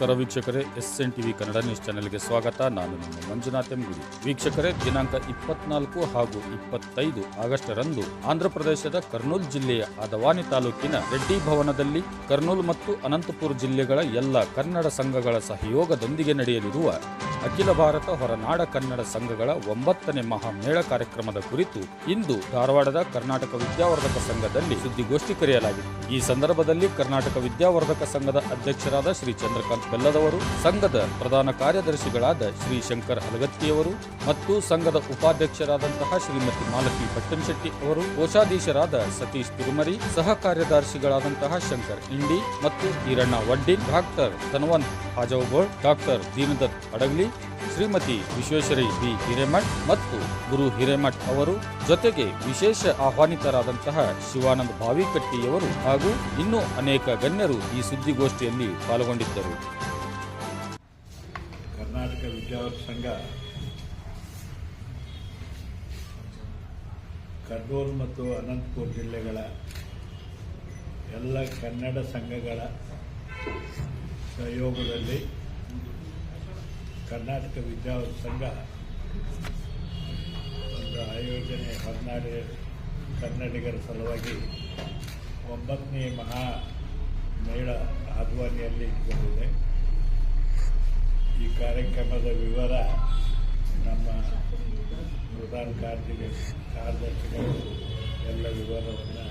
ನಮಸ್ಕಾರ ವೀಕ್ಷಕರೇ S N TV Kannada news ಚಾನೆಲ್ಗೆ ಸ್ವಾಗತ. ನಾನು ನಿಮ್ಮ ಮಂಜುನಾಥ್ ಎಂಗುಡಿ ವೀಕ್ಷಕರೇ, ದಿನಾಂಕ ಇಪ್ಪತ್ನಾಲ್ಕು ಹಾಗೂ ಇಪ್ಪತ್ತೈದು ಆಗಸ್ಟ್ ರಂದು ಆಂಧ್ರಪ್ರದೇಶದ ಕರ್ನೂಲ್ ಜಿಲ್ಲೆಯ ಅದವಾನಿ ತಾಲೂಕಿನ ರೆಡ್ಡಿ ಭವನದಲ್ಲಿ ಕರ್ನೂಲ್ ಮತ್ತು ಅನಂತಪುರ ಜಿಲ್ಲೆಗಳ ಎಲ್ಲ ಕನ್ನಡ ಸಂಘಗಳ ಸಹಯೋಗದೊಂದಿಗೆ ನಡೆಯಲಿರುವ ಅಖಿಲ ಭಾರತ ಹೊರನಾಡ ಕನ್ನಡ ಸಂಘಗಳ ಒಂಬತ್ತನೇ ಮಹಾಮೇಳ ಕಾರ್ಯಕ್ರಮದ ಕುರಿತು ಇಂದು ಧಾರವಾಡದ ಕರ್ನಾಟಕ ವಿದ್ಯಾವರ್ಧಕ ಸಂಘದಲ್ಲಿ ಸುದ್ದಿಗೋಷ್ಠಿ ಕರೆಯಲಾಗಿದೆ. ಈ ಸಂದರ್ಭದಲ್ಲಿ ಕರ್ನಾಟಕ ವಿದ್ಯಾವರ್ಧಕ ಸಂಘದ ಅಧ್ಯಕ್ಷರಾದ ಶ್ರೀ ಚಂದ್ರಕಾಂತ್ ಬೆಲ್ಲದವರು, ಸಂಘದ ಪ್ರಧಾನ ಕಾರ್ಯದರ್ಶಿಗಳಾದ ಶ್ರೀ ಶಂಕರ್ ಹಲಗತ್ತಿಯವರು ಮತ್ತು ಸಂಘದ ಉಪಾಧ್ಯಕ್ಷರಾದಂತಹ ಶ್ರೀಮತಿ ಮಾಲತಿ ಪಟ್ಟಣಶೆಟ್ಟಿ ಅವರು, ಕೋಶಾಧೀಶರಾದ ಸತೀಶ್ ತಿರುಮರಿ, ಸಹ ಕಾರ್ಯದರ್ಶಿಗಳಾದಂತಹ ಶಂಕರ್ ಇಂಡಿ ಮತ್ತು Iranna Vaddi doctor Dhanvant Hajavagol, doctor Deenadat Adagli Shrimati Vishweshwari B Hiremath ಮತ್ತು ಗುರು ಹಿರೇಮಠ್ ಅವರು ಜೊತೆಗೆ ವಿಶೇಷ ಆಹ್ವಾನಿತರಾದಂತಹ ಶಿವಾನಂದ ಭಾವಿಕಟ್ಟಿಯವರು ಹಾಗೂ ಇನ್ನೂ ಅನೇಕ ಗಣ್ಯರು ಈ ಸುದ್ದಿಗೋಷ್ಠಿಯಲ್ಲಿ ಪಾಲ್ಗೊಂಡಿದ್ದರು. ಕರ್ನಾಟಕ ವಿದ್ಯಾವರ್ಧಕ ಸಂಘ ಕರ್ನೂಲ್ ಮತ್ತು ಅನಂತಪುರ ಜಿಲ್ಲೆಗಳ ಎಲ್ಲ ಕನ್ನಡ ಸಂಘಗಳ ಸಹಯೋಗದಲ್ಲಿ ಕರ್ನಾಟಕ ವಿದ್ಯಾ ಸಂಘ, ಒಂದು ಆಯೋಜನೆ ಹೊರನಾಡು ಕನ್ನಡಿಗರ ಸಲುವಾಗಿ ಒಂಬತ್ತನೇ ಮಹಾ ಮೇಳ ಆದ್ವಾನಿಯಲ್ಲಿ ಇಟ್ಕೊಂಡಿದೆ. ಈ ಕಾರ್ಯಕ್ರಮದ ವಿವರ ನಮ್ಮ ಪ್ರಧಾನ ಕಾರ್ಯದರ್ಶಿ, ಕಾರ್ಯದರ್ಶಿಗಳು ಎಲ್ಲ ವಿವರವನ್ನು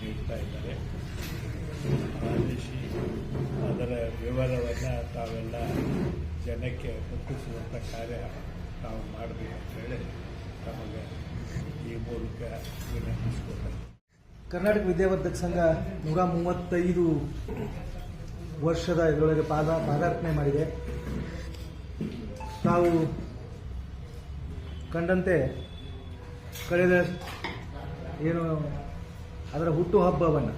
ನೀಡ್ತಾ ಇದ್ದಾರೆ. ಅದರ ವಿವರವನ್ನು ತಾವೆಲ್ಲ ಜನಕ್ಕೆ ಮುಟ್ಟಿಸುವಂಥ ಕಾರ್ಯ ನಾವು ಮಾಡಬೇಕು ಅಂತ ಹೇಳಿ ತಮಗೆ ಈ ಮೂಲಕ ವಿನಂತಿಸಿಕೊಳ್ತಾರೆ ಕರ್ನಾಟಕ ವಿದ್ಯಾವರ್ಧಕ ಸಂಘ ನೂರ ಮೂವತ್ತೈದು ವರ್ಷದ ಇದರೊಳಗೆ ಪಾದ ಪಾದಾರ್ಪಣೆ ಮಾಡಿದೆ. ತಾವು ಕಂಡಂತೆ ಕಳೆದ ಏನು ಅದರ ಹುಟ್ಟುಹಬ್ಬವನ್ನು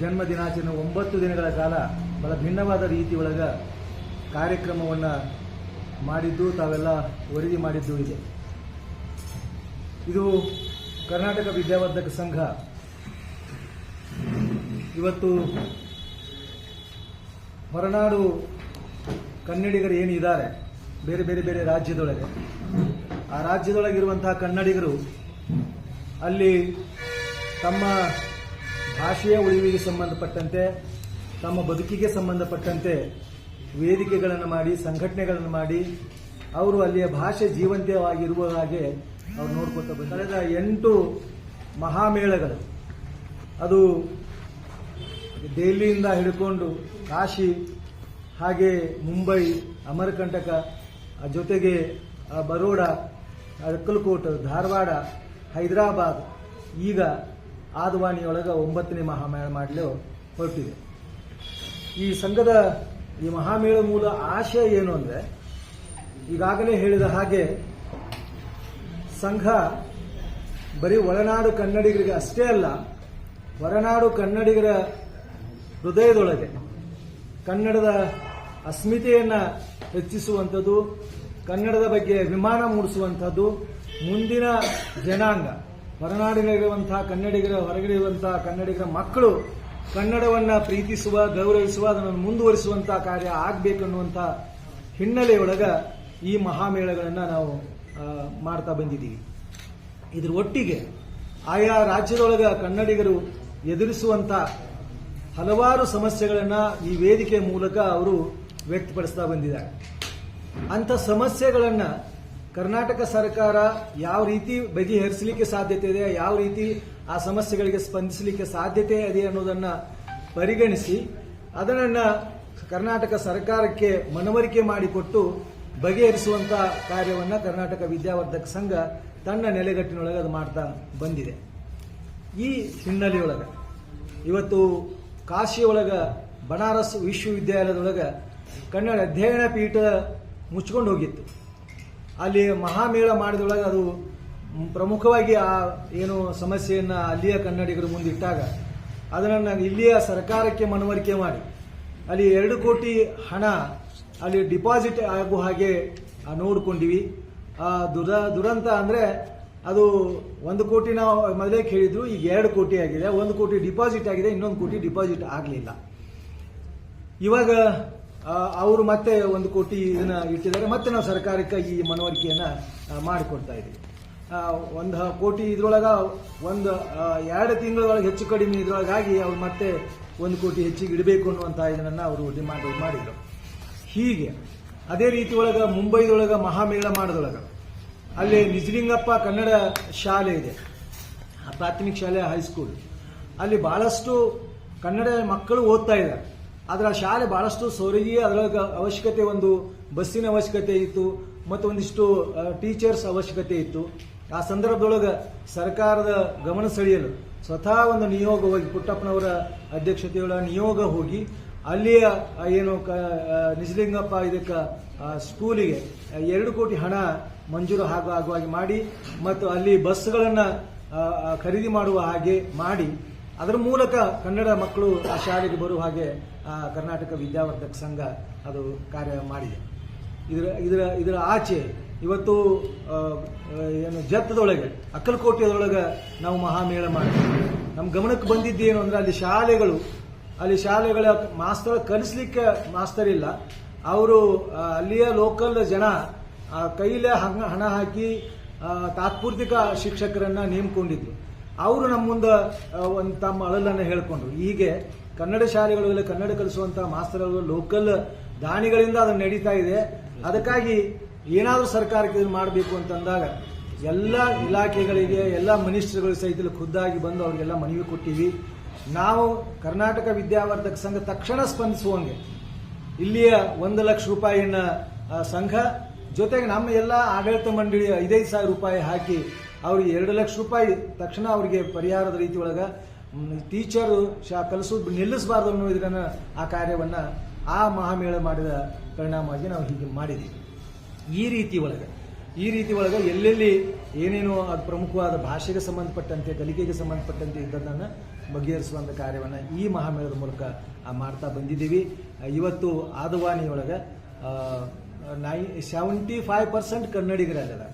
ಜನ್ಮ ದಿನಾಚರಣೆ ಒಂಬತ್ತು ದಿನಗಳ ಕಾಲ ಬಹಳ ಭಿನ್ನವಾದ ರೀತಿ ಒಳಗ ಕಾರ್ಯಕ್ರಮವನ್ನು ಮಾಡಿದ್ದು, ತಾವೆಲ್ಲ ವರದಿ ಮಾಡಿದ್ದು ಇದೆ. ಇದು ಕರ್ನಾಟಕ ವಿದ್ಯಾವರ್ಧಕ ಸಂಘ ಇವತ್ತು ಹೊರನಾಡು ಕನ್ನಡಿಗರು ಏನಿದ್ದಾರೆ, ಬೇರೆ ಬೇರೆ ಬೇರೆ ರಾಜ್ಯದೊಳಗೆ, ಆ ರಾಜ್ಯದೊಳಗಿರುವಂತಹ ಕನ್ನಡಿಗರು ಅಲ್ಲಿ ತಮ್ಮ ಭಾಷೆಯ ಉಳಿವಿಗೆ ಸಂಬಂಧಪಟ್ಟಂತೆ, ತಮ್ಮ ಬದುಕಿಗೆ ಸಂಬಂಧಪಟ್ಟಂತೆ ವೇದಿಕೆಗಳನ್ನು ಮಾಡಿ, ಸಂಘಟನೆಗಳನ್ನು ಮಾಡಿ, ಅವರು ಅಲ್ಲಿಯ ಭಾಷೆ ಜೀವಂತವಾಗಿರುವ ಹಾಗೆ ಅವ್ರು ನೋಡ್ಕೊತಾ ಬಂದ ಕಳೆದ ಎಂಟು ಮಹಾಮೇಳಗಳು, ಅದು ದೆಹಲಿಯಿಂದ ಹಿಡ್ಕೊಂಡು ಕಾಶಿ, ಹಾಗೆ ಮುಂಬೈ, ಅಮರಕಂಟಕ ಜೊತೆಗೆ ಬರೋಡ ಅಕ್ಕಲಕೋಟ, ಧಾರವಾಡ, ಹೈದರಾಬಾದ್, ಈಗ ಆದವಾಣಿಯೊಳಗೆ ಒಂಬತ್ತನೇ ಮಹಾಮೇಳ ಮಾಡಲು ಹೊರಟಿದೆ. ಈ ಸಂಘದ ಈ ಮಹಾಮೇಳ ಮೂಲ ಆಶಯ ಏನು ಅಂದರೆ, ಈಗಾಗಲೇ ಹೇಳಿದ ಹಾಗೆ, ಸಂಘ ಬರೀ ಒಳನಾಡು ಕನ್ನಡಿಗರಿಗೆ ಅಷ್ಟೇ ಅಲ್ಲ, ಹೊರನಾಡು ಕನ್ನಡಿಗರ ಹೃದಯದೊಳಗೆ, ಕನ್ನಡದ ಅಸ್ಮಿತೆಯನ್ನು ಹೆಚ್ಚಿಸುವಂಥದ್ದು, ಕನ್ನಡದ ಬಗ್ಗೆ ಅಭಿಮಾನ ಮೂಡಿಸುವಂಥದ್ದು, ಮುಂದಿನ ಜನಾಂಗ ಹೊರನಾಡಿನಲ್ಲಿರುವಂತಹ ಕನ್ನಡಿಗರ ಹೊರಗಡೆ ಇರುವಂತಹ ಕನ್ನಡಿಗರ ಮಕ್ಕಳು ಕನ್ನಡವನ್ನು ಪ್ರೀತಿಸುವ, ಗೌರವಿಸುವ, ಅದನ್ನು ಮುಂದುವರಿಸುವಂತಹ ಕಾರ್ಯ ಆಗಬೇಕನ್ನುವಂಥ ಹಿನ್ನೆಲೆಯೊಳಗ ಈ ಮಹಾಮೇಳಗಳನ್ನು ನಾವು ಮಾಡ್ತಾ ಬಂದಿದ್ದೀವಿ. ಇದ್ರ ಒಟ್ಟಿಗೆ ಆಯಾ ರಾಜ್ಯದೊಳಗ ಕನ್ನಡಿಗರು ಎದುರಿಸುವಂತ ಹಲವಾರು ಸಮಸ್ಯೆಗಳನ್ನ ಈ ವೇದಿಕೆ ಮೂಲಕ ಅವರು ವ್ಯಕ್ತಪಡಿಸ್ತಾ ಬಂದಿದ್ದಾರೆ. ಅಂತ ಸಮಸ್ಯೆಗಳನ್ನ ಕರ್ನಾಟಕ ಸರ್ಕಾರ ಯಾವ ರೀತಿ ಬಗೆಹರಿಸಲಿಕ್ಕೆ ಸಾಧ್ಯತೆ ಇದೆ, ಯಾವ ರೀತಿ ಆ ಸಮಸ್ಯೆಗಳಿಗೆ ಸ್ಪಂದಿಸಲಿಕ್ಕೆ ಸಾಧ್ಯತೆ ಇದೆ ಅನ್ನೋದನ್ನು ಪರಿಗಣಿಸಿ, ಅದನ್ನ ಕರ್ನಾಟಕ ಸರ್ಕಾರಕ್ಕೆ ಮನವರಿಕೆ ಮಾಡಿಕೊಟ್ಟು ಬಗೆಹರಿಸುವಂಥ ಕಾರ್ಯವನ್ನ ಕರ್ನಾಟಕ ವಿದ್ಯಾವರ್ಧಕ ಸಂಘ ತನ್ನ ನೆಲೆಗಟ್ಟಿನೊಳಗೆ ಅದು ಮಾಡ್ತಾ ಬಂದಿದೆ. ಈ ಹಿನ್ನೆಲೆಯೊಳಗೆ ಇವತ್ತು ಕಾಶಿಯೊಳಗ ಬನಾರಸ್ ವಿಶ್ವವಿದ್ಯಾಲಯದೊಳಗೆ ಕನ್ನಡ ಅಧ್ಯಯನ ಪೀಠ ಮುಚ್ಕೊಂಡು ಹೋಗಿತ್ತು. ಅಲ್ಲಿ ಮಹಾಮೇಳ ಮಾಡಿದೊಳಗೆ ಅದು ಪ್ರಮುಖವಾಗಿ ಆ ಏನು ಸಮಸ್ಯೆಯನ್ನು ಅಲ್ಲಿಯ ಕನ್ನಡಿಗರು ಮುಂದಿಟ್ಟಾಗ ಅದನ್ನು ಇಲ್ಲಿಯ ಸರ್ಕಾರಕ್ಕೆ ಮನವರಿಕೆ ಮಾಡಿ. ಅಲ್ಲಿ ಎರಡು ಕೋಟಿ ಹಣ ಅಲ್ಲಿ ಡಿಪಾಸಿಟ್ ಆಗುವ ಹಾಗೆ ನೋಡ್ಕೊಂಡಿವಿ. ಆ ದುರ, ದುರಂತ ಅಂದರೆ ಅದು ಒಂದು ಕೋಟಿ ನಾವು ಮೊದಲೇ ಕೇಳಿದ್ರು, ಈಗ ಎರಡು ಕೋಟಿ ಆಗಿದೆ. ಒಂದು ಕೋಟಿ ಡಿಪಾಸಿಟ್ ಆಗಿದೆ, ಇನ್ನೊಂದು ಕೋಟಿ ಡಿಪಾಸಿಟ್ ಆಗಲಿಲ್ಲ. ಇವಾಗ ಅವರು ಮತ್ತೆ ಒಂದು ಕೋಟಿ ಇದನ್ನ ಇಟ್ಟಿದ್ದಾರೆ. ಮತ್ತೆ ನಾವು ಸರ್ಕಾರಕ್ಕೆ ಈ ಮನವರಿಕೆಯನ್ನ ಮಾಡಿಕೊಡ್ತಾ ಇದ್ದೀವಿ ಒಂದು ಕೋಟಿ ಇದ್ರೊಳಗ ಒಂದು ಎರಡು ತಿಂಗಳೊಳಗೆ ಹೆಚ್ಚು ಕಡಿಮೆ ಇದ್ರೊಳಗಾಗಿ ಅವ್ರು ಮತ್ತೆ ಒಂದು ಕೋಟಿ ಹೆಚ್ಚಿಗೆ ಇಡಬೇಕು ಅನ್ನುವಂಥ ಇದನ್ನ ಅವರು ಡಿಮಾಂಡ್ ಮಾಡಿದ್ರು. ಹೀಗೆ, ಅದೇ ರೀತಿ ಒಳಗ ಮುಂಬೈದೊಳಗ ಮಹಾಮೇಳ ಮಾಡದೊಳಗ ಅಲ್ಲಿ ನಿಜಲಿಂಗಪ್ಪ ಕನ್ನಡ ಶಾಲೆ ಇದೆ. ಪ್ರಾಥಮಿಕ ಶಾಲೆ, ಹೈಸ್ಕೂಲ್. ಅಲ್ಲಿ ಬಹಳಷ್ಟು ಕನ್ನಡ ಮಕ್ಕಳು ಓದ್ತಾ ಇದ್ದಾರೆ. ಆದ್ರೆ ಆ ಶಾಲೆ ಬಹಳಷ್ಟು ಸೌರಿಗೆ ಅದರ ಅವಶ್ಯಕತೆ ಒಂದು ಬಸ್ಸಿನ ಅವಶ್ಯಕತೆ ಇತ್ತು, ಮತ್ತು ಒಂದಿಷ್ಟು ಟೀಚರ್ಸ್ ಅವಶ್ಯಕತೆ ಇತ್ತು. ಆ ಸಂದರ್ಭದೊಳಗೆ ಸರ್ಕಾರದ ಗಮನ ಸೆಳೆಯಲು ಸ್ವತಃ ಒಂದು ನಿಯೋಗ ಹೋಗಿ, ಪುಟ್ಟಪ್ಪನವರ ಅಧ್ಯಕ್ಷತೆಯೊಳ ನಿಯೋಗ ಹೋಗಿ, ಅಲ್ಲಿಯ ಏನು, ಕ ನಿಜಲಿಂಗಪ್ಪ ಇದಕ್ಕೆ ಸ್ಕೂಲಿಗೆ ಎರಡು ಕೋಟಿ ಹಣ ಮಂಜೂರು ಹಾಗೂ ಆಗುವಾಗಿ ಮಾಡಿ, ಮತ್ತು ಅಲ್ಲಿ ಬಸ್ಗಳನ್ನು ಖರೀದಿ ಮಾಡುವ ಹಾಗೆ ಮಾಡಿ ಅದರ ಮೂಲಕ ಕನ್ನಡ ಮಕ್ಕಳು ಆ ಶಾಲೆಗೆ ಬರುವ ಹಾಗೆ ಆ, ಕರ್ನಾಟಕ ವಿದ್ಯಾವರ್ಧಕ ಸಂಘ ಅದು ಕಾರ್ಯ ಮಾಡಿದೆ. ಇದರ ಇದರ ಇದರ ಆಚೆ ಇವತ್ತು ಏನು ಜತ್ತದೊಳಗೆ ಅಕ್ಕಲಕೋಟೆಯದೊಳಗೆ ನಾವು ಮಹಾಮೇಳ ಮಾಡ್ತೀವಿ ನಮ್ಮ ಗಮನಕ್ಕೆ ಬಂದಿದ್ದೇನು ಅಂದರೆ ಅಲ್ಲಿ ಶಾಲೆಗಳು ಅಲ್ಲಿ ಶಾಲೆಗಳ ಮಾಸ್ತರ್ ಕಲಿಸ್ಲಿಕ್ಕೆ ಮಾಸ್ತರ್ ಇಲ್ಲ. ಅವರು ಅಲ್ಲಿಯ ಲೋಕಲ್ ಜನ ಕೈಲೇ ಹಣ ಹಾಕಿ ತಾತ್ಪೂರ್ತಿಕ ಶಿಕ್ಷಕರನ್ನ ನೇಮಕೊಂಡಿದ್ರು. ಅವರು ನಮ್ಮ ಮುಂದೆ ಒಂದು ತಮ್ಮ ಅಳಲನ್ನು ಹೇಳ್ಕೊಂಡ್ರು. ಹೀಗೆ ಕನ್ನಡ ಶಾಲೆಗಳಲ್ಲಿ ಕನ್ನಡ ಕಲಿಸುವಂತ ಮಾಸ್ತರಗಳು ಲೋಕಲ್ ದಾನಿಗಳಿಂದ ಅದು ನಡೀತಾ ಇದೆ. ಅದಕ್ಕಾಗಿ ಏನಾದರೂ ಸರ್ಕಾರಕ್ಕೆ ಇದನ್ನು ಮಾಡಬೇಕು ಅಂತಂದಾಗ ಎಲ್ಲ ಇಲಾಖೆಗಳಿಗೆ, ಎಲ್ಲ ಮಿನಿಸ್ಟರ್ಗಳು ಸಹಿತ ಖುದ್ದಾಗಿ ಬಂದು ಅವರಿಗೆಲ್ಲ ಮನವಿ ಕೊಟ್ಟಿವಿ. ನಾವು ಕರ್ನಾಟಕ ವಿದ್ಯಾವರ್ಧಕ ಸಂಘ ತಕ್ಷಣ ಸ್ಪಂದಿಸುವಂಗೆ ಇಲ್ಲಿಯ ಒಂದು ಲಕ್ಷ ರೂಪಾಯಿನ ಸಂಘ ಜೊತೆಗೆ ನಮ್ಮ ಎಲ್ಲ ಆಡಳಿತ ಮಂಡಳಿಯ ಐದೈದು ಸಾವಿರ ರೂಪಾಯಿ ಹಾಕಿ ಅವ್ರಿಗೆ ಎರಡು ಲಕ್ಷ ರೂಪಾಯಿ ತಕ್ಷಣ ಅವರಿಗೆ ಪರಿಹಾರದ ರೀತಿ ಒಳಗ ಟೀಚರು ಶಾ ಕಲಿಸೋದು ನಿಲ್ಲಿಸಬಾರ್ದು ಅನ್ನೋ ಆ ಕಾರ್ಯವನ್ನ ಆ ಮಹಾಮೇಳ ಮಾಡಿದ ಪರಿಣಾಮವಾಗಿ ನಾವು ಹೀಗೆ ಮಾಡಿದ್ದೀವಿ. ಈ ರೀತಿ ಒಳಗೆ, ಈ ರೀತಿ ಒಳಗೆ ಎಲ್ಲೆಲ್ಲಿ ಏನೇನು ಅದು ಪ್ರಮುಖವಾದ ಭಾಷೆಗೆ ಸಂಬಂಧಪಟ್ಟಂತೆ, ಕಲಿಕೆಗೆ ಸಂಬಂಧಪಟ್ಟಂತೆ ಇದ್ದದನ್ನು ಬಗೆಹರಿಸುವಂಥ ಕಾರ್ಯವನ್ನು ಈ ಮಹಾಮೇಳದ ಮೂಲಕ ಮಾಡ್ತಾ ಬಂದಿದ್ದೀವಿ. ಇವತ್ತು ಆದವಾನಿ ಒಳಗೆ ನೈ ಸೆವೆಂಟಿ ಫೈವ್ ಪರ್ಸೆಂಟ್ ಕನ್ನಡಿಗರಲ್ಲ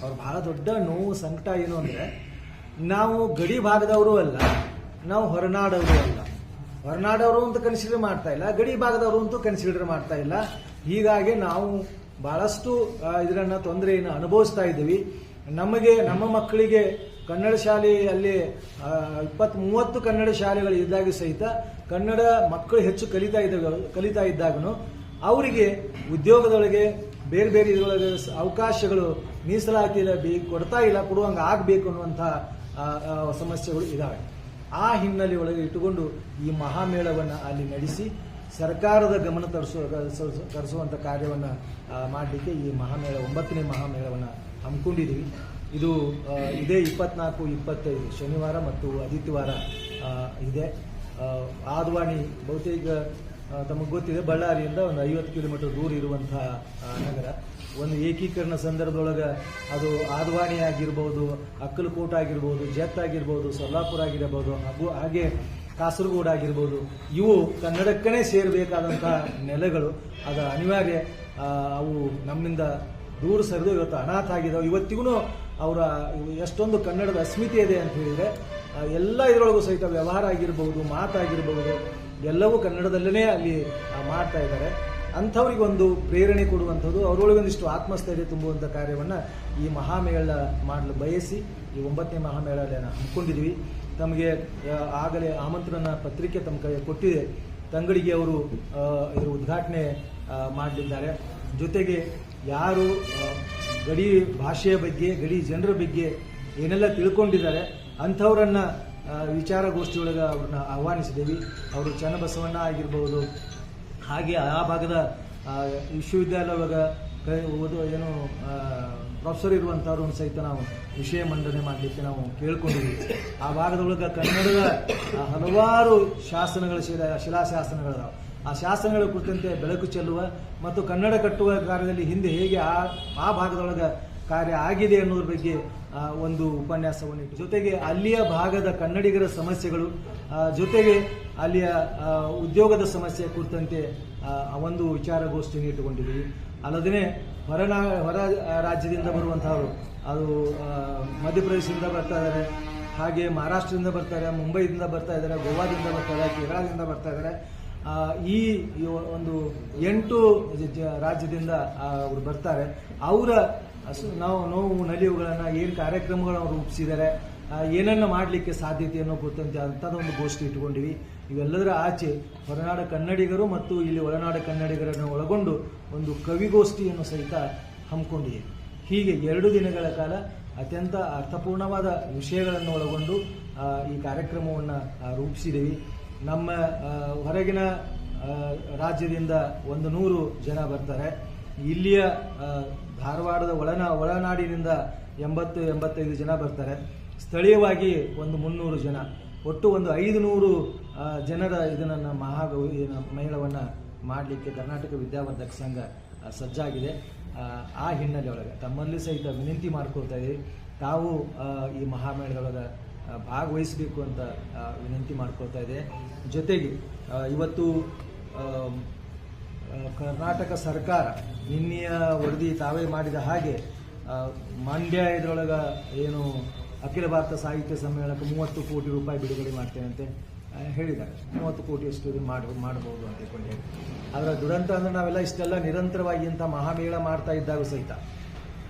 ಅವ್ರು ಬಹಳ ದೊಡ್ಡ ನೋವು, ಸಂಕಟ ಏನು ಅಂದರೆ, ನಾವು ಗಡಿ ಭಾಗದವರು ಅಲ್ಲ, ನಾವು ಹೊರನಾಡವರು ಅಲ್ಲ. ಹೊರನಾಡವರು ಅಂತ ಕನ್ಸಿಡರ್ ಮಾಡ್ತಾ ಇಲ್ಲ, ಗಡಿ ಭಾಗದವರು ಅಂತೂ ಕನ್ಸಿಡರ್ ಮಾಡ್ತಾ ಇಲ್ಲ. ಹೀಗಾಗಿ ನಾವು ಬಹಳಷ್ಟು ಇದರನ್ನು ತೊಂದರೆಯನ್ನು ಅನುಭವಿಸ್ತಾ ಇದ್ದೀವಿ. ನಮಗೆ, ನಮ್ಮ ಮಕ್ಕಳಿಗೆ ಕನ್ನಡ ಶಾಲೆಯಲ್ಲಿ ಇಪ್ಪತ್ತ್ ಮೂವತ್ತು ಕನ್ನಡ ಶಾಲೆಗಳು ಇದ್ದಾಗ ಸಹಿತ ಕನ್ನಡ ಮಕ್ಕಳು ಹೆಚ್ಚು ಕಲಿತಾ ಇದ್ದ, ಕಲಿತಾ ಇದ್ದಾಗನು, ಅವರಿಗೆ ಉದ್ಯೋಗದೊಳಗೆ ಬೇರೆ ಬೇರೆ ಇದರೊಳಗೆ ಅವಕಾಶಗಳು ಮೀಸಲಾತಿಯಲ್ಲಿ ಬಿ, ಕೊಡ್ತಾ ಇಲ್ಲ, ಕೊಡುವಂಗೆ ಆಗಬೇಕು ಅನ್ನುವಂಥ ಸಮಸ್ಯೆಗಳು ಇದ್ದಾವೆ ಆ ಹಿನ್ನೆಲೆ ಒಳಗೆ ಇಟ್ಟುಕೊಂಡು ಈ ಮಹಾಮೇಳವನ್ನು ಅಲ್ಲಿ ನಡೆಸಿ ಸರ್ಕಾರದ ಗಮನ ತರಿಸುವ ತರಿಸುವಂಥ ಕಾರ್ಯವನ್ನು ಮಾಡಲಿಕ್ಕೆ ಈ ಮಹಾಮೇಳ, ಒಂಬತ್ತನೇ ಮಹಾಮೇಳವನ್ನು ಹಮ್ಮಿಕೊಂಡಿದ್ದೀವಿ ಇದು ಇದೇ ಇಪ್ಪತ್ನಾಲ್ಕು, ಇಪ್ಪತ್ತೈದು ಶನಿವಾರ ಮತ್ತು ಆದಿತ್ಯವಾರ ಇದೆ. ಆದ್ವಾಣಿ ಬಹುತೇಕ ತಮಗೆ ಗೊತ್ತಿದೆ, ಬಳ್ಳಾರಿಯಿಂದ ಒಂದು ಐವತ್ತು ಕಿಲೋಮೀಟರ್ ದೂರ ಇರುವಂತಹ ನಗರ. ಒಂದು ಏಕೀಕರಣ ಸಂದರ್ಭದೊಳಗೆ ಅದು ಆದವಾಣಿ ಆಗಿರ್ಬೋದು ಅಕ್ಕಲಕೋಟ ಆಗಿರ್ಬೋದು ಜತ್ ಆಗಿರ್ಬೋದು ಸೊಲ್ಲಾಪುರ ಆಗಿರಬಹುದು ಹಾಗೂ ಹಾಗೆ ಕಾಸರಗೋಡು ಆಗಿರ್ಬೋದು ಇವು ಕನ್ನಡಕ್ಕನೇ ಸೇರಬೇಕಾದಂಥ ನೆಲೆಗಳು. ಅದು ಅನಿವಾರ್ಯ ಅವು ನಮ್ಮಿಂದ ದೂರ ಸರಿದು ಇವತ್ತು ಅನಾಥ ಆಗಿದಾವೆ. ಇವತ್ತಿಗೂ ಅವರ ಎಷ್ಟೊಂದು ಕನ್ನಡದ ಅಸ್ಮಿತೆ ಇದೆ ಅಂತ ಹೇಳಿದ್ರೆ ಎಲ್ಲ ಇದರೊಳಗೂ ಸಹಿತ ವ್ಯವಹಾರ ಆಗಿರ್ಬೋದು, ಮಾತಾಗಿರ್ಬೋದು, ಎಲ್ಲವೂ ಕನ್ನಡದಲ್ಲೇ ಅಲ್ಲಿ ಮಾಡ್ತಾ ಇದ್ದಾರೆ. ಅಂಥವ್ರಿಗೆ ಒಂದು ಪ್ರೇರಣೆ ಕೊಡುವಂಥದ್ದು ಅವರೊಳಗೆ ಒಂದಿಷ್ಟು ಆತ್ಮಸ್ಥೈರ್ಯ ತುಂಬುವಂಥ ಕಾರ್ಯವನ್ನು ಈ ಮಹಾಮೇಳ ಮಾಡಲು ಬಯಸಿ, ಈ ಒಂಬತ್ತನೇ ಮಹಾಮೇಳನ ಹಮ್ಮಿಕೊಂಡಿದ್ವಿ ತಮಗೆ ಆಗಲೇ ಆಮಂತ್ರಣ ಪತ್ರಿಕೆ ತಮ್ಮ ಕೈ ಕೊಟ್ಟಿದೆ. ತಂಗಡಿಗೆ ಅವರು ಇದರ ಉದ್ಘಾಟನೆ ಮಾಡಲಿದ್ದಾರೆ. ಜೊತೆಗೆ ಯಾರು ಗಡಿ ಭಾಷೆಯ ಬಗ್ಗೆ, ಗಡಿ ಜನರ ಬಗ್ಗೆ ಏನೆಲ್ಲ ತಿಳ್ಕೊಂಡಿದ್ದಾರೆ, ಅಂಥವ್ರನ್ನ ವಿಚಾರಗೋಷ್ಠಿಯೊಳಗೆ ಅವ್ರನ್ನ ಆಹ್ವಾನಿಸಿದ್ದೀವಿ. ಅವರು ಚನ್ನಬಸವಣ್ಣ ಆಗಿರ್ಬೋದು ಹಾಗೆ ಆ ಭಾಗದ ವಿಶ್ವವಿದ್ಯಾಲಯ ಒಳಗೆ ಕ- ಓದು ಏನು ಪ್ರೊಫೆಸರ್ ಇರುವಂಥವ್ರನ್ನ ಸಹಿತ ನಾವು ವಿಷಯ ಮಂಡನೆ ಮಾಡಲಿಕ್ಕೆ ನಾವು ಕೇಳ್ಕೊಂಡಿದ್ವಿ ಆ ಭಾಗದೊಳಗೆ ಕನ್ನಡದ ಹಲವಾರು ಶಾಸನಗಳ ಶಿಲಾ, ಶಿಲಾಶಾಸನಗಳಿದಾವೆ. ಆ ಶಾಸನಗಳ ಕುರಿತಂತೆ ಬೆಳಕು ಚೆಲ್ಲುವ ಮತ್ತು ಕನ್ನಡ ಕಟ್ಟುವ ಕಾರ್ಯದಲ್ಲಿ ಹಿಂದೆ ಹೇಗೆ ಆ ಆ ಭಾಗದೊಳಗೆ ಕಾರ್ಯ ಆಗಿದೆ ಅನ್ನೋದ್ರ ಬಗ್ಗೆ ಒಂದು ಉಪನ್ಯಾಸವನ್ನು ಇಟ್ಟು ಜೊತೆಗೆ ಅಲ್ಲಿಯ ಭಾಗದ ಕನ್ನಡಿಗರ ಸಮಸ್ಯೆಗಳು ಜೊತೆಗೆ ಅಲ್ಲಿಯ ಉದ್ಯೋಗದ ಸಮಸ್ಯೆ ಕುರಿತಂತೆ ಒಂದು ವಿಚಾರಗೋಷ್ಠಿಯನ್ನು ಇಟ್ಟುಕೊಂಡಿದ್ದೀವಿ ಅಲ್ಲದೇ ಹೊರನಾ, ಹೊರ ರಾಜ್ಯದಿಂದ ಬರುವಂತಹವರು, ಅದು ಮಧ್ಯಪ್ರದೇಶದಿಂದ ಬರ್ತಾ ಇದ್ದಾರೆ, ಹಾಗೆ ಮಹಾರಾಷ್ಟ್ರದಿಂದ ಬರ್ತಾರೆ ಮುಂಬೈದಿಂದ ಬರ್ತಾ ಇದ್ದಾರೆ, ಗೋವಾದಿಂದ ಬರ್ತಾ ಇದ್ದಾರೆ, ಕೇರಳದಿಂದ ಬರ್ತಾ ಇದ್ದಾರೆ. ಈ ಒಂದು ಎಂಟು ರಾಜ್ಯದಿಂದ ಅವರು ಬರ್ತಾರೆ. ಅವರ ಅಸು- ನಾವು ನೋವು ನಲಿವುಗಳನ್ನು ಏನು ಕಾರ್ಯಕ್ರಮಗಳನ್ನು ರೂಪಿಸಿದ್ದಾರೆ ಆ, ಏನನ್ನ ಮಾಡಲಿಕ್ಕೆ ಸಾಧ್ಯತೆಯನ್ನು ಗೊತ್ತಂತೆ ಅಂಥದ್ದೊಂದು ಗೋಷ್ಠಿ ಇಟ್ಕೊಂಡಿವಿ. ಇವೆಲ್ಲದರ ಆಚೆ ಹೊರನಾಡ ಕನ್ನಡಿಗರು ಮತ್ತು ಇಲ್ಲಿ ಒಳನಾಡ ಕನ್ನಡಿಗರನ್ನು ಒಳಗೊಂಡು ಒಂದು ಕವಿಗೋಷ್ಠಿಯನ್ನು ಸಹಿತ ಹಮ್ಮಿಕೊಂಡಿದೆ. ಹೀಗೆ ಎರಡು ದಿನಗಳ ಕಾಲ ಅತ್ಯಂತ ಅರ್ಥಪೂರ್ಣವಾದ ವಿಷಯಗಳನ್ನು ಒಳಗೊಂಡು ಈ ಕಾರ್ಯಕ್ರಮವನ್ನು ರೂಪಿಸಿದ್ದೀವಿ ನಮ್ಮ ಹೊರಗಿನ ರಾಜ್ಯದಿಂದ ಒಂದು ನೂರು ಜನ ಬರ್ತಾರೆ. ಇಲ್ಲಿಯ ಧಾರವಾಡದ ಒಳನಾ ಒಳನಾಡಿನಿಂದ ಎಂಬತ್ತು ಎಂಬತ್ತೈದು ಜನ ಬರ್ತಾರೆ. ಸ್ಥಳೀಯವಾಗಿ ಒಂದು ಮುನ್ನೂರು ಜನ. ಒಟ್ಟು ಒಂದು ಐದು ನೂರು ಜನರ ಇದನ್ನು ಮಹಾ ಮಹಿಳವನ್ನು ಮಾಡಲಿಕ್ಕೆ ಕರ್ನಾಟಕ ವಿದ್ಯಾವರ್ಧಕ ಸಂಘ ಸಜ್ಜಾಗಿದೆ. ಆ, ಹಿನ್ನೆಲೆಯೊಳಗೆ ತಮ್ಮಲ್ಲಿ ಸಹಿತ ವಿನಂತಿ ಮಾಡ್ಕೊಳ್ತಾ ಇದ್ದೀವಿ. ತಾವು ಈ ಮಹಾಮೇಳದೊಳಗೆ ಭಾಗವಹಿಸಬೇಕು ಅಂತ ವಿನಂತಿ ಮಾಡ್ಕೊಳ್ತಾ ಇದೆ ಜೊತೆಗೆ ಇವತ್ತು ಕರ್ನಾಟಕ ಸರ್ಕಾರ ನಿನ್ನೆಯ ವರದಿ ತಾವೇ ಮಾಡಿದ ಹಾಗೆ ಮಂಡ್ಯ ಇದರೊಳಗ ಏನು ಅಖಿಲ ಭಾರತ ಸಾಹಿತ್ಯ ಸಮ್ಮೇಳನಕ್ಕೆ ಮೂವತ್ತು ಕೋಟಿ ರೂಪಾಯಿ ಬಿಡುಗಡೆ ಮಾಡ್ತೇನೆ ಅಂತ ಹೇಳಿದ್ದಾರೆ. ಮೂವತ್ತು ಕೋಟಿಯಷ್ಟು ಇದು ಮಾಡಿ, ಮಾಡಬಹುದು ಅಂತ ಹೇಳಿ ಅದರ ದುರಂತ ಅಂದ್ರೆ ನಾವೆಲ್ಲ ಇಷ್ಟೆಲ್ಲ ನಿರಂತರವಾಗಿ ಇಂಥ ಮಹಾಮೇಳ ಮಾಡ್ತಾ ಇದ್ದಾಗ ಸಹಿತ,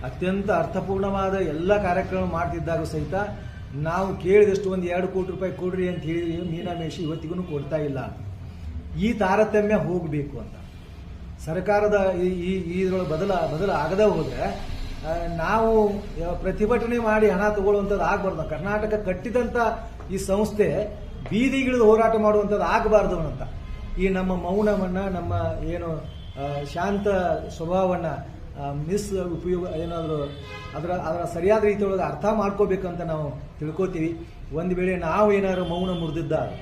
ಅತ್ಯಂತ ಅರ್ಥಪೂರ್ಣವಾದ ಎಲ್ಲ ಕಾರ್ಯಕ್ರಮ ಮಾಡ್ತಿದ್ದಾಗ ಸಹಿತ ನಾವು ಕೇಳಿದಷ್ಟು ಒಂದು ಎರಡು ಕೋಟಿ ರೂಪಾಯಿ ಕೊಡ್ರಿ ಅಂತ ಹೇಳಿ ಮೀನಾಮೇಷಿ ಇವತ್ತಿಗೂ ಕೊಡ್ತಾ ಇಲ್ಲ. ಈ ತಾರತಮ್ಯ ಹೋಗಬೇಕು ಅಂತ. ಸರ್ಕಾರದ ಈ ಇದ್ರೊಳಗೆ ಬದಲ ಬದಲ ಆಗದೆ ಹೋದ್ರೆ ನಾವು ಪ್ರತಿಭಟನೆ ಮಾಡಿ ಹಣ ತಗೊಳ್ಳುವಂಥದ್ದು ಆಗಬಾರ್ದು. ಕರ್ನಾಟಕ ಕಟ್ಟಿದಂಥ ಈ ಸಂಸ್ಥೆ ಬೀದಿಗಿಳಿದು ಹೋರಾಟ ಮಾಡುವಂಥದ್ದು ಆಗಬಾರ್ದು ಅಂತ ಈ ನಮ್ಮ ಮೌನವನ್ನ, ನಮ್ಮ ಏನು ಶಾಂತ ಸ್ವಭಾವವನ್ನು ಮಿಸ್ ಉಪಯೋಗ, ಏನಾದರೂ ಅದರ ಅದರ ಸರಿಯಾದ ರೀತಿಯೊಳಗೆ ಅರ್ಥ ಮಾಡ್ಕೋಬೇಕಂತ ನಾವು ತಿಳ್ಕೊತೀವಿ. ಒಂದು ವೇಳೆ ನಾವು ಏನಾದರೂ ಮೌನ ಮುರಿದಿದ್ದಾರೆ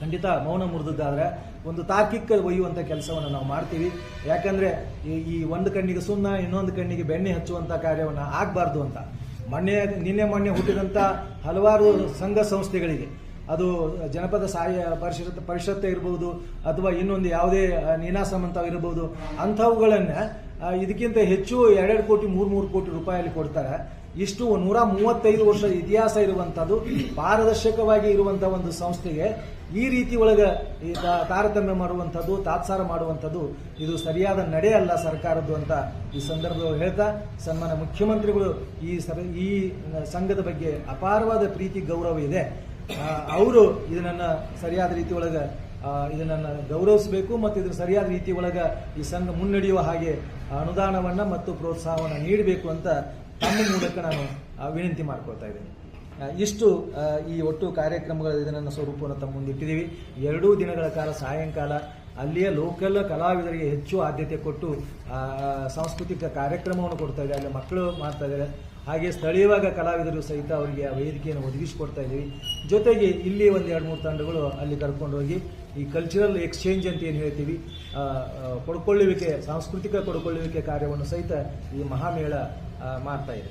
ಖಂಡಿತ ಮೌನ ಮುರಿದಿದ್ದಾದ್ರೆ ಒಂದು ತಾರ್ಕಿಕ ಒಯ್ಯುವಂಥ ಕೆಲಸವನ್ನು ನಾವು ಮಾಡ್ತೀವಿ. ಯಾಕಂದ್ರೆ ಈ ಒಂದು ಕಣ್ಣಿಗೆ ಸುಣ್ಣ, ಇನ್ನೊಂದು ಕಣ್ಣಿಗೆ ಬೆಣ್ಣೆ ಹಚ್ಚುವಂಥ ಕಾರ್ಯವನ್ನು ಆಗಬಾರ್ದು ಅಂತ. ಮೊನ್ನೆ, ನಿನ್ನೆ ಮೊನ್ನೆ ಹುಟ್ಟಿದಂಥ ಹಲವಾರು ಸಂಘ ಸಂಸ್ಥೆಗಳಿಗೆ, ಅದು ಜನಪದ ಸಾಯ ಪರಿಷತ್, ಪರಿಷತ್ತೆ ಇರ್ಬೋದು, ಅಥವಾ ಇನ್ನೊಂದು ಯಾವುದೇ ನೀನಾಸಂ ಅಂತ ಇರ್ಬೋದು, ಅಂಥವುಗಳನ್ನ ಇದಕ್ಕಿಂತ ಹೆಚ್ಚು ಎರಡೆರಡು ಕೋಟಿ ಮೂರು ಮೂರು ಕೋಟಿ ರೂಪಾಯಲ್ಲಿ ಕೊಡ್ತಾರೆ. ಇಷ್ಟು ನೂರ ಮೂವತ್ತೈದು ವರ್ಷ ಇತಿಹಾಸ ಇರುವಂತದ್ದು ಪಾರದರ್ಶಕವಾಗಿ ಇರುವಂತಹ ಒಂದು ಸಂಸ್ಥೆಗೆ ಈ ರೀತಿ ಒಳಗ ಈ ತಾರತಮ್ಯ ಮಾಡುವಂಥದ್ದು, ತಾತ್ಸಾರ ಮಾಡುವಂಥದ್ದು ಇದು ಸರಿಯಾದ ನಡೆ ಅಲ್ಲ ಸರ್ಕಾರದ್ದು ಅಂತ ಈ ಸಂದರ್ಭದಲ್ಲಿ ಹೇಳ್ತಾ ಸನ್ಮಾನ ಮುಖ್ಯಮಂತ್ರಿಗಳು ಈ ಈ ಸಂಘದ ಬಗ್ಗೆ ಅಪಾರವಾದ ಪ್ರೀತಿ, ಗೌರವ ಇದೆ. ಅವರು ಇದನ್ನ ಸರಿಯಾದ ರೀತಿ ಒಳಗೆ ಇದನ್ನು ಗೌರವಿಸಬೇಕು ಮತ್ತು ಇದ್ರ ಸರಿಯಾದ ರೀತಿ ಒಳಗೆ ಈ ಸಂಘ ಮುನ್ನಡೆಯುವ ಹಾಗೆ ಅನುದಾನವನ್ನ ಮತ್ತು ಪ್ರೋತ್ಸಾಹವನ್ನು ನೀಡಬೇಕು ಅಂತ ತಮ್ಮ ಮೂಲಕ ನಾನು ವಿನಂತಿ ಮಾಡ್ಕೊಳ್ತಾ ಇದ್ದೇನೆ. ಇಷ್ಟು ಈ ಒಟ್ಟು ಕಾರ್ಯಕ್ರಮಗಳ ಇದನ್ನು ಸ್ವರೂಪವನ್ನು ತಮ್ಮ ಮುಂದಿಟ್ಟಿದ್ದೀವಿ ಎರಡೂ ದಿನಗಳ ಕಾಲ, ಸಾಯಂಕಾಲ, ಅಲ್ಲಿಯ ಲೋಕಲ್ ಕಲಾವಿದರಿಗೆ ಹೆಚ್ಚು ಆದ್ಯತೆ ಕೊಟ್ಟು ಸಾಂಸ್ಕೃತಿಕ ಕಾರ್ಯಕ್ರಮವನ್ನು ಕೊಡ್ತಾ ಇದ್ದಾರೆ. ಅಲ್ಲಿ ಮಕ್ಕಳು ಮಾಡ್ತಾ ಇದ್ದಾರೆ. ಹಾಗೆ ಸ್ಥಳೀಯವಾಗ ಕಲಾವಿದರು ಸಹಿತ ಅವರಿಗೆ ಆ ವೇದಿಕೆಯನ್ನು ಒದಗಿಸಿಕೊಡ್ತಾ ಇದ್ದೀವಿ. ಜೊತೆಗೆ ಇಲ್ಲಿ ಒಂದು ಎರಡು ಮೂರು ತಂಡಗಳು ಅಲ್ಲಿ ಕರ್ಕೊಂಡೋಗಿ ಈ ಕಲ್ಚರಲ್ ಎಕ್ಸ್ಚೇಂಜ್ ಅಂತ ಏನು ಹೇಳ್ತೀವಿ ಕೊಡ್ಕೊಳ್ಳುವಿಕೆ ಸಾಂಸ್ಕೃತಿಕ ಕೊಡ್ಕೊಳ್ಳುವಿಕೆ ಕಾರ್ಯವನ್ನು ಸಹಿತ ಈ ಮಹಾಮೇಳ ಮಾಡ್ತಾ ಇದೆ.